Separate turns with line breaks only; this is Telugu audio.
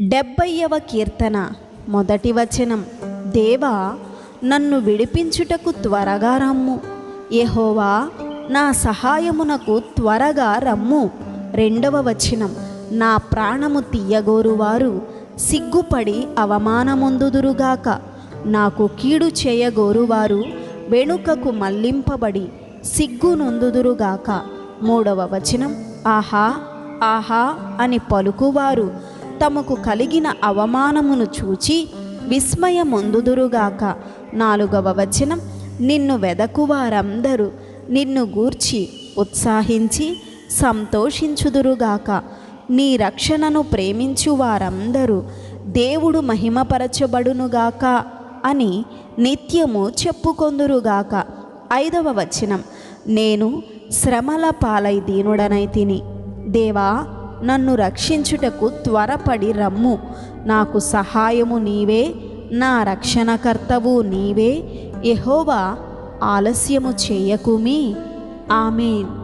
డెబ్బయ్యవ కీర్తన. మొదటి వచనం దేవా నన్ను విడిపించుటకు త్వరగా రమ్ము. యహోవా నా సహాయమునకు త్వరగా రమ్ము. రెండవ వచనం నా ప్రాణము తీయగోరువారు సిగ్గుపడి అవమానముందుదురుగాక. నాకు కీడు చేయగోరువారు వెనుకకు మళ్ళింపబడి సిగ్గునొందుదురుగాక. మూడవ వచనం ఆహా ఆహా అని పలుకువారు తమకు కలిగిన అవమానమును చూచి విస్మయమొందుదురుగాక. నాలుగవ వచనం నిన్ను వెదకువారందరూ నిన్ను గూర్చి ఉత్సాహించి సంతోషించుదురుగాక. నీ రక్షణను ప్రేమించు వారందరూ దేవుడు మహిమపరచబడునుగాక అని నిత్యము చెప్పుకొందురుగాక. ఐదవ వచనం నేను శ్రమల పాలై దీనుడనై తిని. దేవా నన్ను రక్షించుటకు త్వరపడి రమ్ము. నాకు సహాయము నీవే నా రక్షణకర్తవు నీవే. ఎహోవా ఆలస్యము చేయకుమి. ఆమెన్.